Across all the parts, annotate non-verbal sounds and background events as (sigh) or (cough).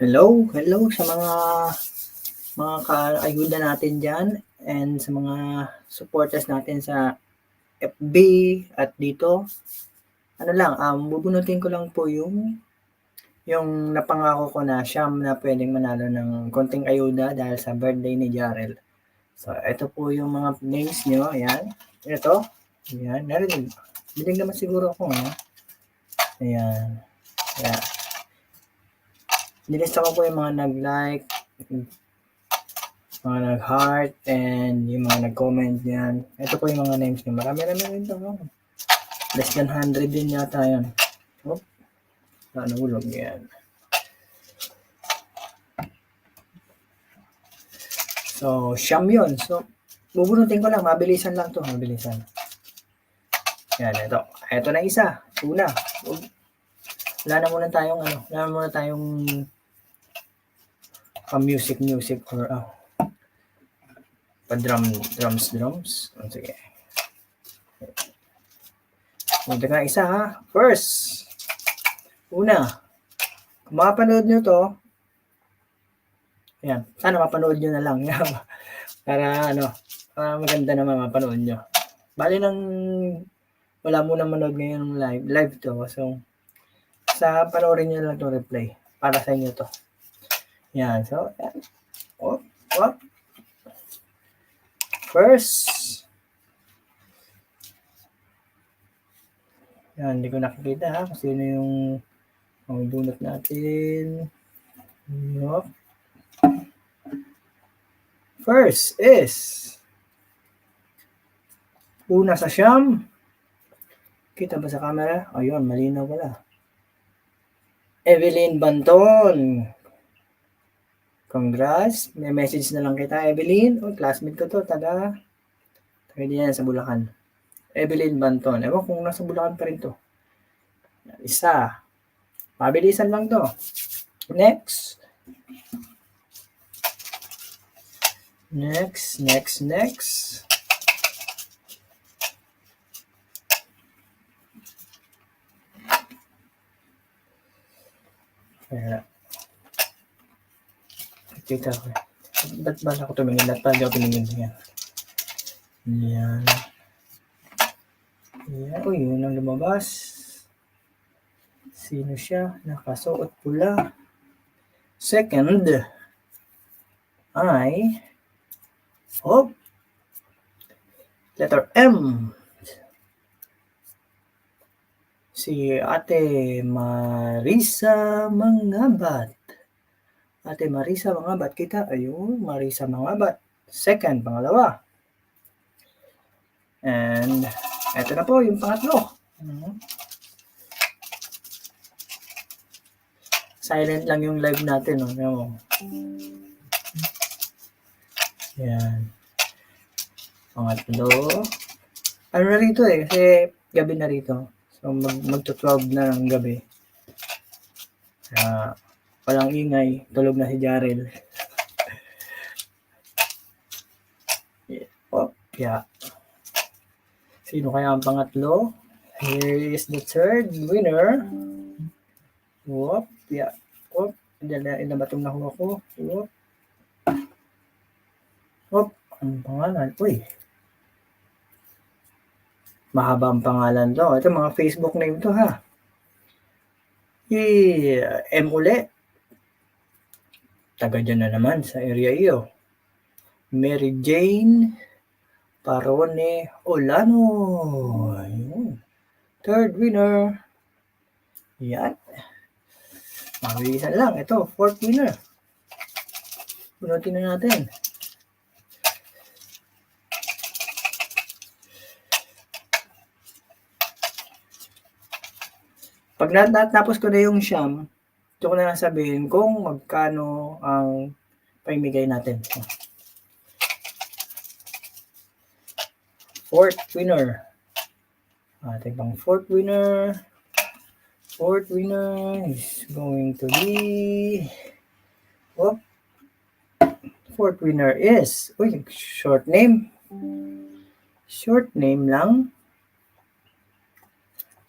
Hello, hello sa mga mga kaayuda natin diyan and sa mga supporters natin sa FB at dito. Ano lang, um, bubunutin ko lang po yung yung napangako ko na siyam na pwedeng manalo ng konting ayuda dahil sa birthday ni Jarel. So, ito po yung mga names nyo. Ayan. Ito. Ayan. Narinig. Bilig naman siguro ako. Ha? Ayan. Ayan. Nilista ko po yung mga nag-like, mga nag-heart, and yung mga nag-comment yan. Ito po yung mga names nyo. Marami-rami rin ito. Oh. Less than 100 din yata yan. Oh. Ano ulog yan. So, siyam yun. So, bubunutin ko lang. Mabilisan lang to Mabilisan. Yan, ito. Ito na isa. Una. Wala na muna tayong ano. Wala na muna tayong pa music or oh, pa drum drums drums. Oh, sige. Ito nga isa ha. First. Una. Kung mapanood nyo to, Ayan. Sana mapanood nyo na lang. (laughs) para ano, para maganda naman mapanood nyo. Bali nang wala mo na manood ngayon live. Live to. So, sa panoorin nyo lang to replay. Para sa inyo to. Yan. So, yan. Oh, oh. First. Yan. Hindi ko nakikita ha. Kung sino yung ang bunot natin. Yup. First is una sa siyam. Kita ba sa camera? Ayun, malinaw pala. Evelyn Banton. Congrats. May message na lang kita, Evelyn. Oh, classmate ko to, taga taga diyan sa Bulacan. Evelyn Banton. Ewan kung nasa Bulacan pa rin to. Isa. Mabilisan lang to. Next. Next, next, next. Kaya, kita ko. Ba't ba ako tumingin? Ba't ba ako tumingin? Yan. Yan. Yan. Uy, yun ang lumabas. Sino siya? Nakasuot pula. Second, ay Oh. Letter M. Si Ate Marisa Mangabat. Ate Marisa Mangabat. Kita, ayun, Marisa Mangabat. Second, pangalawa. And, eto na po, yung pangatlo. Silent lang yung live natin, no? Ano? Yan. Pangatlo. Ano na rito eh, kasi gabi na rito. So mag magto-12 na ng gabi. Kaya walang ingay, tulog na si Jarel. yeah. Oh, yeah. Sino kaya ang pangatlo? Here is the third winner. Whoop, yeah. Whoop, ilan na ba itong nakuha ko? Whoop. Hop, ang pangalan? Uy. Mahaba ang pangalan to. Ito mga Facebook name to ha. I M uli. Taga dyan na naman sa area iyo. Mary Jane Parone Olano. Ayun. Third winner. Yan. Mabilisan lang. Ito, fourth winner. Punutin na natin. Pag natapos ko na yung siyam, ito ko na lang sabihin kung magkano ang paimigay natin. Fourth winner. Ating pang fourth winner. Fourth winner is going to be... Whoop. Fourth winner is... Uy, short name. Short name lang.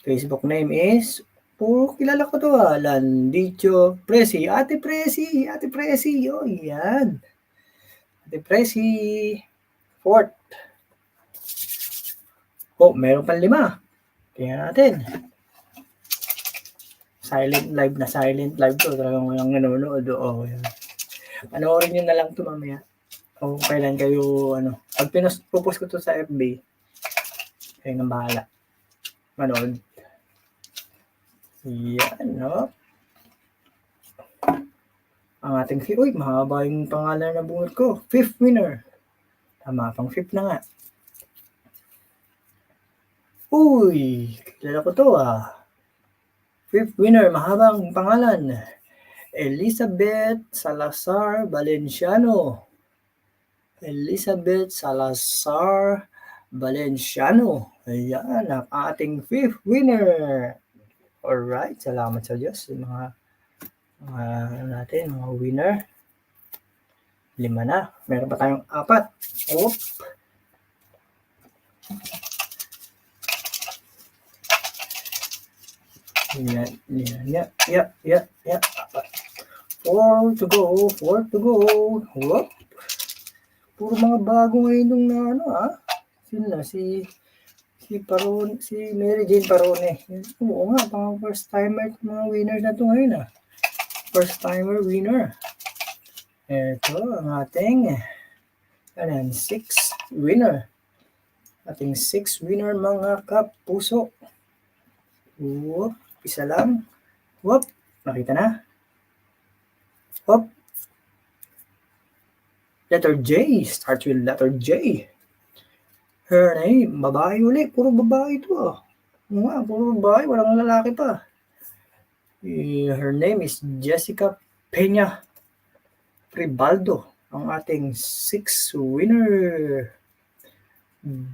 Facebook name is Puro kilala ko to ah. Landicho Presi. Ate Presi. Ate Presi. Oh, yan. Ate Presi. Fourth. Oh, meron pang lima. Tingnan natin. Silent live na silent live to. Talagang walang nanonood. Oo, oh, yan. Panoorin nyo na lang to mamaya. O kung kailan kayo, ano. Pag pinost, ko to sa FB, kayo nang bahala. Manood. Yan, no? Ang ating. Uy, mahaba yung pangalan na bungot ko. Fifth winner. Tama, pang fifth na nga. Uy, kilala ko to ah. Fifth winner, mahabang pangalan. Elizabeth Salazar Valenciano. Elizabeth Salazar Valenciano. Ayan, ang ating fifth winner. Alright, salamat sa Diyos. Yung mga, mga ano natin, mga winner. Lima na. Meron pa tayong apat. Oop. Yan, yan, yeah, yeah, yeah, yeah. Four to go, four to go. Whoop. Puro mga bago ngayon nung na ano ah. Sino na, si si Paron, si Mary Jane Parone. Oo nga, pang first timer mga winners na to ngayon ah. First timer winner. Ito ang ating ano yan, six winner. Ating six winner mga kapuso. Whoop, isa lang. Whoop, nakita na. Whoop. Letter J, starts with letter J. Her name, babae uli. Puro babae ito ah. Nga, puro babae. Walang lalaki pa. Eh, Her name is Jessica Peña Ribaldo. Ang ating six winner.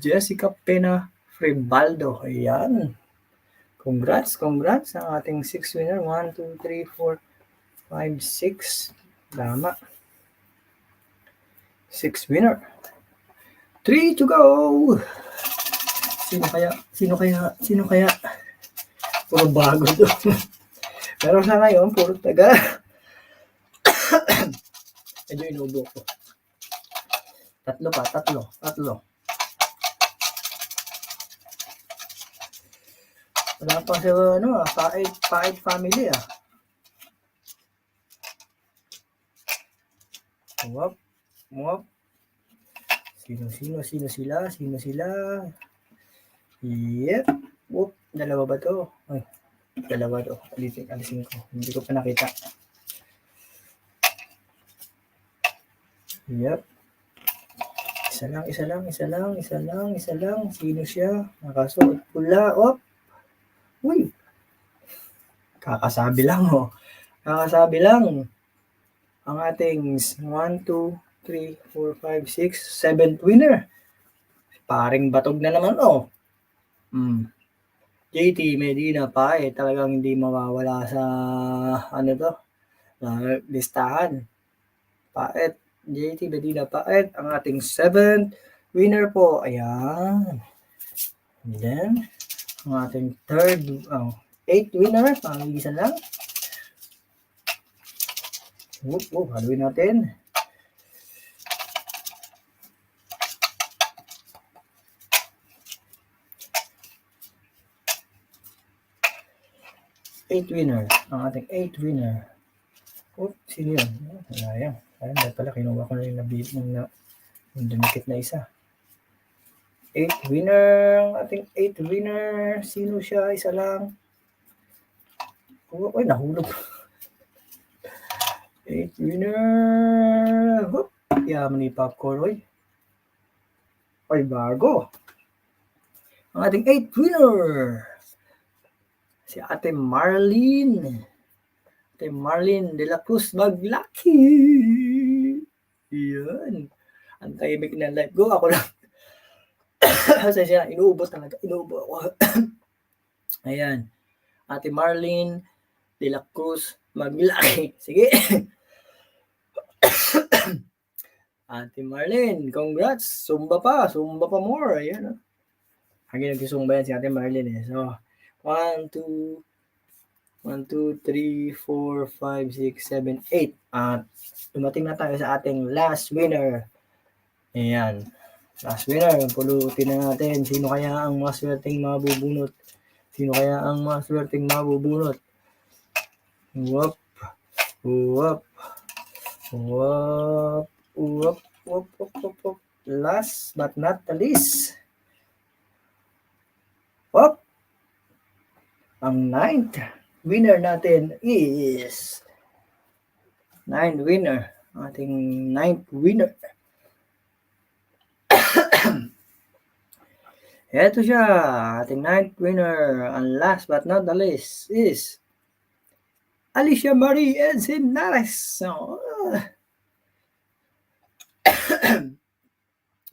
Jessica Pena Fribaldo. Ayan. Congrats, congrats ang ating six winner. 1, 2, 3, 4, 5, 6. Tama. Six winner. Three to go. Sino kaya? Sino kaya? Sino kaya? Puro bago to. (laughs) Pero sa ngayon, puro taga. (coughs) Medyo inubo ko. Tatlo pa, tatlo, tatlo. Wala pa sa ano ah, Paid, Paid family ah. Wap, wap. Sino, sino, sino sila? Sino sila? Yep. Whoop, dalawa ba to? Ay, dalawa to. Alisin, alisin ko. Hindi ko pa nakita. Yep. Isa lang, isa lang, isa lang, isa lang, isa lang. Sino siya? Nakasuot pula. Op. Uy. Kakasabi lang, oh. Kakasabi lang. Ang ating 1, 2, 3, 4, 5, 6, 7th winner. Paring batog na naman, oh. Hmm. JT Medina pa eh, talagang hindi mawawala sa ano to, sa listahan. Paet, JT Medina Paet, ang ating 7th winner po. Ayan. And then, ang ating third, oh, 8th winner, pangilisan lang. Whoop, whoop, haluin natin. Eight winner. Ang ating eight winner. Oh, sino yun? Wala yan. Ayun, dahil pala kinuha ko na yung nabit ng na, yung dumikit na isa. Eight winner. Ang ating eight winner. Sino siya? Isa lang. Oh, ay, nahulog. (laughs) eight winner. Hoop. Yaman ni Popcorn, oy. Ay, bago. Ang ating eight winner si Ate Marlene. Ate Marlene de la Cruz Maglaki. Yan. Ang tahimik na live ko. Ako lang. (coughs) Kasi siya, inuubo talaga. Inuubo ako. (coughs) Ayan. Ate Marlene de la Cruz Maglaki. Sige. (coughs) Ate Marlene, congrats. Sumba pa. Sumba pa more. Ayan. Hanggang nagsusumba yan si Ate Marlene. Eh. So, One, two, 1, 2, 3, 4, 5, 6, 7, 8. At dumating na tayo sa ating last winner. Ayan. Last winner. Pulutin na natin. Sino kaya ang maswerteng mabubunot? Sino kaya ang maswerteng mabubunot? Whoop. Whoop. Whoop. Whoop. Whoop. Whoop. Whoop. Last but not the least. Whoop. Ang ninth winner natin is nine winner. Ating ninth winner. (coughs) Ito siya, ating ninth winner. And last but not the least is Alicia Marie Encinares. So, (coughs)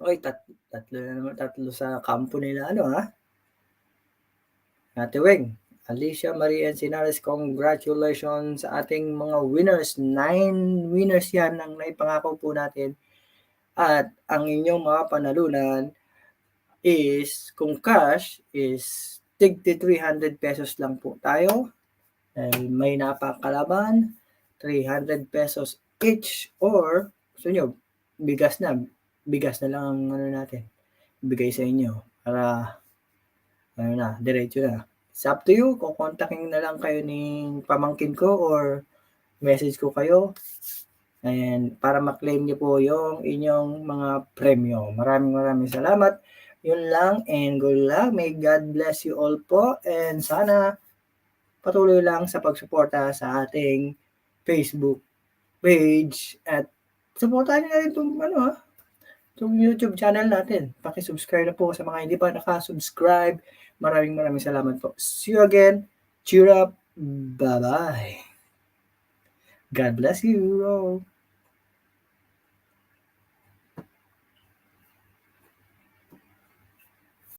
Oy, tat tatlo na naman, tatlo sa kampo nila, ano ha? Ate Weng, Alicia Marie Encinares, congratulations sa ating mga winners. Nine winners yan ang naipangako po natin. At ang inyong mga panalunan is, kung cash, is tigti 300 pesos lang po tayo. Dahil may napakalaban, 300 pesos each or gusto nyo, bigas na, bigas na lang ang ano natin, bigay sa inyo para ano na, diretso na. It's up to you kung kontakin na lang kayo ng pamangkin ko or message ko kayo and para maklaim niyo po yung inyong mga premyo. Maraming maraming salamat. Yun lang and good luck. May God bless you all po and sana patuloy lang sa pagsuporta sa ating Facebook page at supportahan niyo na rin itong ano ha, itong YouTube channel natin. Paki-subscribe na po sa mga hindi pa nakasubscribe. Maraming maraming salamat po. See you again. Cheer up. Bye-bye. God bless you all.